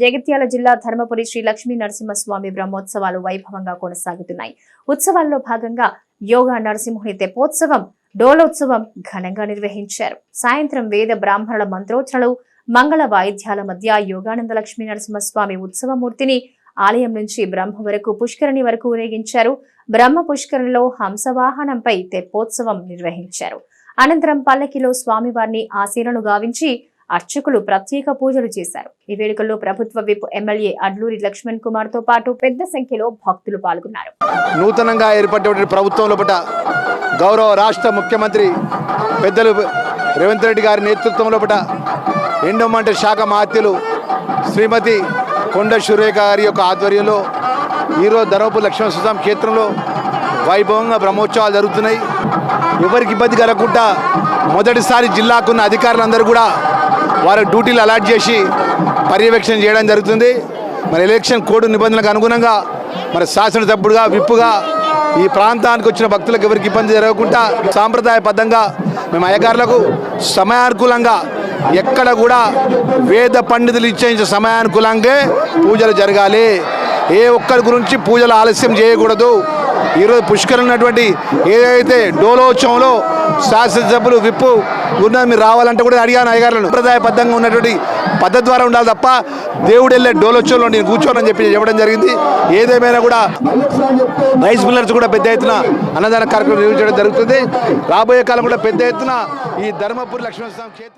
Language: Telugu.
జగిత్యాల జిల్లా ధర్మపురి శ్రీ లక్ష్మీ నరసింహస్వామి బ్రహ్మోత్సవాలు వైభవంగా కొనసాగుతున్నాయి. ఉత్సవాల్లో భాగంగా యోగా నరసింహుని తెపోత్సవం డోలోత్సవం ఘనంగా నిర్వహించారు. సాయంత్రం వేద బ్రాహ్మణుల మంత్రోచ్చరణలు మంగళ వాయిద్యాల మధ్య యోగానంద లక్ష్మీ నరసింహస్వామి ఉత్సవమూర్తిని ఆలయం నుంచి బ్రహ్మ వరకు పుష్కరిణి వరకు ఊరేగించారు. బ్రహ్మ పుష్కరిణిలో హంసవాహనంపై తెప్పోత్సవం నిర్వహించారు. అనంతరం పల్లకిలో స్వామివారిని ఆశీలను గావించి అర్చకులు ప్రత్యేక పూజలు చేశారు. ఈ వేడుకల్లో ప్రభుత్వ విప్ ఎమ్మెల్యే అడ్లూరి లక్ష్మణ్ కుమార్తో పాటు పెద్ద సంఖ్యలో భక్తులు పాల్గొన్నారు. నూతనంగా ఏర్పడినటువంటి ప్రభుత్వం లోపల గౌరవ రాష్ట్ర ముఖ్యమంత్రి పెద్దలు రేవంత్ రెడ్డి గారి నేతృత్వం లోపల ఎండోమంట శాఖ మాత్యులు శ్రీమతి కొండ సురేఖ గారి యొక్క ఆధ్వర్యంలో ఈరోజు ధర్మపు లక్ష్మణ సుధాం క్షేత్రంలో వైభవంగా బ్రహ్మోత్సవాలు జరుగుతున్నాయి. ఎవరికి ఇబ్బంది కలగకుండా మొదటిసారి జిల్లాకున్న అధికారులందరూ కూడా వారి డ్యూటీలు అలాట్ చేసి పర్యవేక్షణ చేయడం జరుగుతుంది. మరి ఎలక్షన్ కోడ్ నిబంధనలకు అనుగుణంగా మరి శాసనసభ్యుడుగా విప్పుగా ఈ ప్రాంతానికి వచ్చిన భక్తులకు ఎవరికి ఇబ్బంది జరగకుండా సాంప్రదాయబద్ధంగా మేము అయ్యగారులకు సమయానుకూలంగా ఎక్కడ కూడా వేద పండితులు ఇచ్చే సమయానుకూలంగా పూజలు జరగాలి. ఏ ఒక్కరి గురించి పూజలు ఆలస్యం చేయకూడదు. ఈరోజు పుష్కరం ఉన్నటువంటి ఏదైతే డోలోత్సవంలో శాసనసభ్యులు విప్పు ఉన్నది. మీరు రావాలంటే కూడా అడిగాను అయ్యగారులను. సంప్రదాయబద్ధంగా ఉన్నటువంటి పద్ధతి ద్వారా ఉండాలి తప్ప దేవుడు వెళ్ళే డోలోత్సవంలో నేను కూర్చోనని చెప్పి చెప్పడం జరిగింది. ఏదేమైనా కూడా రైస్ మిల్లర్స్ కూడా పెద్ద ఎత్తున అన్నదాన కార్యక్రమం నిర్వహించడం జరుగుతుంది. రాబోయే కాలం కూడా పెద్ద ఎత్తున ఈ ధర్మపురి లక్ష్మణ స్వామి క్షేత్రం